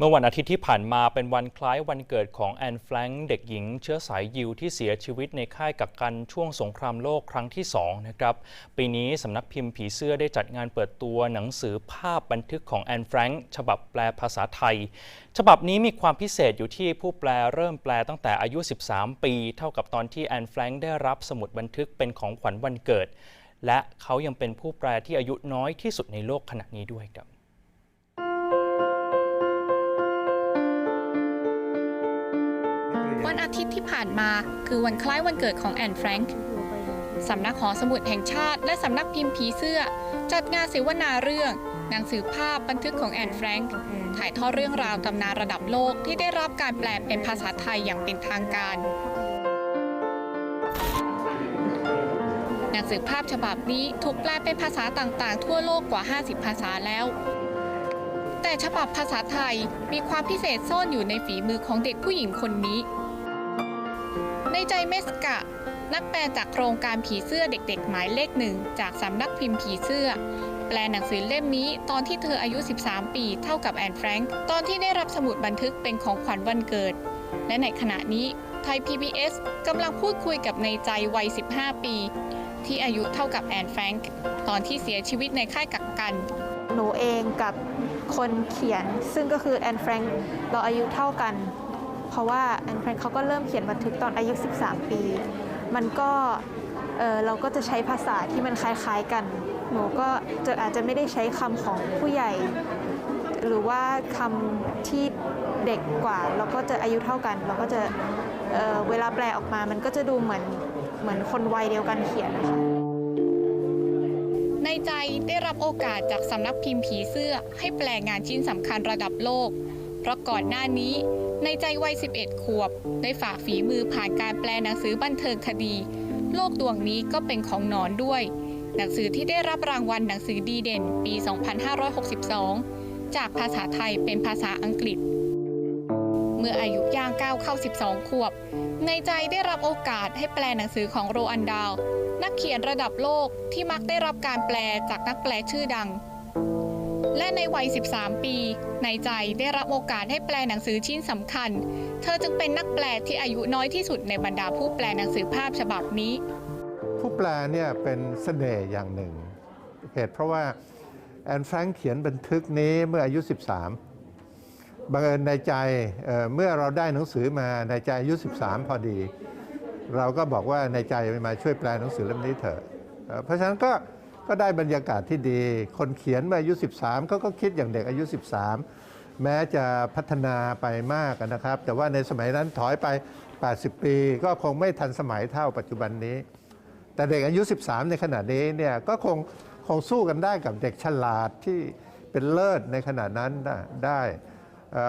เมื่อวันอาทิตย์ที่ผ่านมาเป็นวันคล้ายวันเกิดของแอนแฟรงค์เด็กหญิงเชื้อสายยิวที่เสียชีวิตในค่ายกักกันช่วงสงครามโลกครั้งที่2นะครับปีนี้สำนักพิมพ์ผีเสื้อได้จัดงานเปิดตัวหนังสือภาพบันทึกของแอนแฟรงค์ฉบับแปลภาษาไทย ฉบับนี้มีความพิเศษอยู่ที่ผู้แปลเริ่มแปลตั้งแต่อายุ 13 ปี เท่ากับตอนที่แอนแฟรงค์ได้รับสมุดบันทึกเป็นของขวัญวันเกิด และเขายังเป็นผู้แปลที่อายุน้อยที่สุดในโลกขณะนี้ด้วยครับ วันอาทิตย์ที่ผ่านมาคือวันคล้ายวันเกิดของแอนแฟรงค์สำนักหอสมุดแห่งชาติ และสำนักพิมพ์ผีเสื้อ จัดงานเสวนาเรื่อง หนังสือภาพบันทึกของแอนแฟรงค์ถ่ายทอดเรื่องราวตำนานระดับโลกที่ได้รับการแปลเป็นภาษาไทยอย่างเป็นทางการ หนังสือภาพฉบับนี้ถูกแปลเป็นภาษาต่างๆ ทั่วโลกกว่า 50 ภาษาแล้วแต่ฉบับภาษาไทยมีความพิเศษซ่อนอยู่ในฝีมือของเด็กผู้หญิงคนนี้ ในใจเมสกะ นักแปลจากโครงการผีเสื้อเด็ก ๆ หมายเลขหนึ่งจากสำนักพิมพ์ผีเสื้อ แปลหนังสือเล่มนี้ตอนที่เธออายุ 13 ปีเท่ากับแอนแฟรงค์ตอนที่ได้รับสมุดบันทึกเป็นของขวัญวันเกิด และในขณะนี้ไทย PBS กำลังพูดคุยกับในใจวัย 15 ปี ที่อายุเท่ากับแอนแฟรงค์ตอนที่เสียชีวิตในค่ายกักกัน หนูเองกับคนเขียนซึ่งก็คือแอนแฟรงค์เราอายุเท่ากัน เพราะว่าแอนแฟรงค์เขาก็เริ่มเขียนบันทึกตอนอายุ 13 ปี มันก็เออเราก็จะใช้ภาษาที่มันคล้ายๆกัน หนูก็จะอาจจะไม่ได้ใช้คำของผู้ใหญ่ หรือว่าคำที่เด็กกว่าเราก็จะอายุเท่ากัน เราก็จะเเวลาแปลออกมามันก็จะดูเหมือนเหมือนคนวัยเดียวกันเขียนนะคะในใจได้รับโอกาสจากสำนักพิมพ์ผีเสื้อให้แปลงานชิ้นสำคัญระดับโลก เพราะก่อนหน้านี้ในใจวัย 11 ขวบ ได้ฝากฝีมือผ่านการแปลหนังสือบันเทิงคดี โลกดวงนี้ก็เป็นของหนอนด้วย หนังสือที่ได้รับรางวัลหนังสือดีเด่นปี 2562 จากภาษาไทยเป็นภาษาอังกฤษ เมื่ออายุย่างก้าวเข้า 12 ขวบ ในใจได้รับโอกาสให้แปลหนังสือของโรอันดาว นักเขียนระดับโลกที่มักได้รับการแปลจากนักแปลชื่อดัง และในวัย 13 ปีในใจได้รับโอกาสให้แปลหนังสือชิ้นสำคัญ เธอจึงเป็นนักแปลที่อายุน้อยที่สุดในบรรดาผู้แปลหนังสือภาพฉบับนี้ ผู้แปลเนี่ยเป็นเสน่ห์อย่างหนึ่ง เหตุเพราะว่าแอนแฟรงค์เขียนบันทึกนี้เมื่ออายุ 13 บังเอิญในใจเเมื่อเราได้หนังสือมาในใจอายุ 13 พอดี เราก็บอกว่าในใจมาช่วยแปลหนังสือเล่มนี้เถอะเพราะฉะนั้นก็ ก็ได้บรรยากาศที่ดี คนเขียนมื่อายุ 13เขาก็คิดอย่างเด็กอายุ 13 แม้จะพัฒนาไปมากนะครับ แต่ว่าในสมัยนั้นถอยไป 80 ปี ก็คงไม่ทันสมัยเท่าปัจจุบันนี้ แต่เด็กอายุ 13 ในขณะนี้เนี่ยก็คงคงสู้กันได้กับเด็กฉลาดที่เป็นเลิศในขณะนั้นได้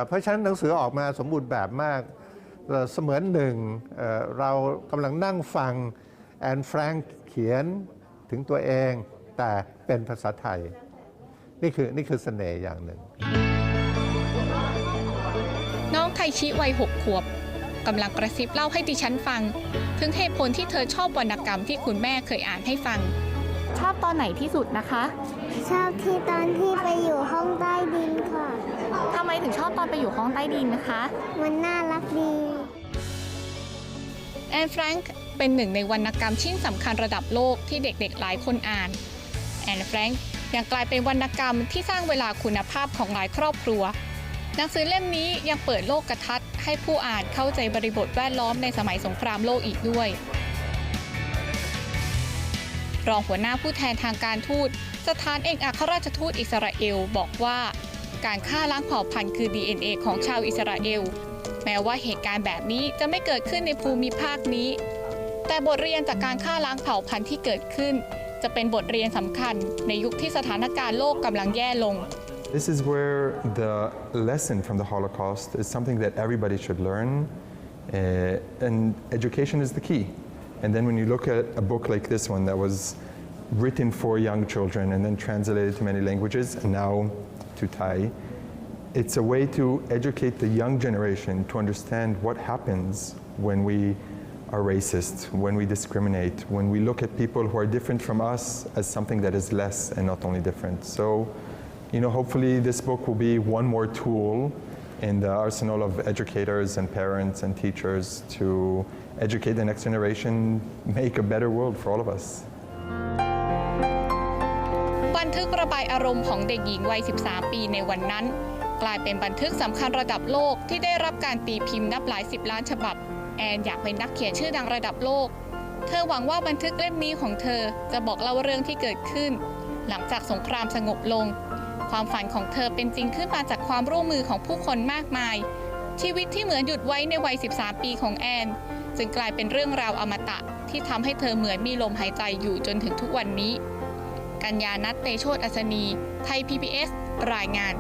เพราะฉะนั้นหนังสือออกมาสมบูรณ์แบบมากเสมือนหนึ่งเเรากำลังนั่งฟังแอนแฟรงค์เขียนถึงตัวเอง แต่เป็นภาษาไทย นี่คือนี่คือเสน่ห์อย่างหนึ่ง น้องไทชิวัย6ขวบกำลังกระซิบเล่าให้ดิฉันฟัง ถึงเหตุผลที่เธอชอบวรรณกรรมที่คุณแม่เคยอ่านให้ฟัง ชอบตอนไหนที่สุดนะคะ ชอบที่ตอนที่ไปอยู่ห้องใต้ดินค่ะ ทำไมถึงชอบตอนไปอยู่ห้องใต้ดินนะคะ มันน่ารักดี แอนแฟรงค์เป็นหนึ่งในวรรณกรรมชิ้นสำคัญระดับโลกที่เด็กๆหลายคนอ่าน แอนแฟรงค์ยังกลายเป็นวรรณกรรมที่สร้างเวลาคุณภาพของหลายครอบครัว หนังสือเล่มนี้ยังเปิดโลกกระทัดให้ผู้อ่านเข้าใจบริบทแวดล้อมในสมัยสงครามโลกอีกด้วย รองหัวหน้าผู้แทนทางการทูต สถานเอกอัครราชทูตอิสราเอลบอกว่า การฆ่าล้างเผ่าพันธุ์คือ DNA ของชาวอิสราเอล แม้ว่าเหตุการณ์แบบนี้จะไม่เกิดขึ้นในภูมิภาคนี้ แต่บทเรียนจากการฆ่าล้างเผ่าพันธุ์ที่เกิดขึ้น จะเป็นบทเรียนสำคัญในยุคที่สถานการณ์โลกกำลังแย่ลง This is where the lesson from the Holocaust is something that everybody should learn, uh, and education is the key. And then when you look at a book like this one that was written for young children and then translated to many languages, and now to Thai, it's a way to educate the young generation to understand what happens when we are racist, when we discriminate, when we look at people who are different from us as something that is less and not only different. So, you know, hopefully this book will be one more tool in the arsenal of educators and parents and teachers to educate the next generation, make a better world for all of us. บันทึกระบายอารมณ์ของเด็กหญิงวัย 13 ปีในวันนั้น กลายเป็นบันทึกสำคัญระดับโลกที่ได้รับการตีพิมพ์นับหลายสิบล้านฉบับ แอนอยากเป็นนักเขียนชื่อดังระดับโลก เธอหวังว่าบันทึกเล่มนี้ของเธอจะบอกเล่าเรื่องที่เกิดขึ้น หลังจากสงครามสงบลง ความฝันของเธอเป็นจริงขึ้นมาจากความร่วมมือของผู้คนมากมาย ชีวิตที่เหมือนหยุดไว้ในวัย 13 ปีของแอน จึงกลายเป็นเรื่องราวอมตะที่ทำให้เธอเหมือนมีลมหายใจอยู่จนถึงทุกวันนี้ กัญญานัทเตโชตอัศนี ไทย PBS รายงาน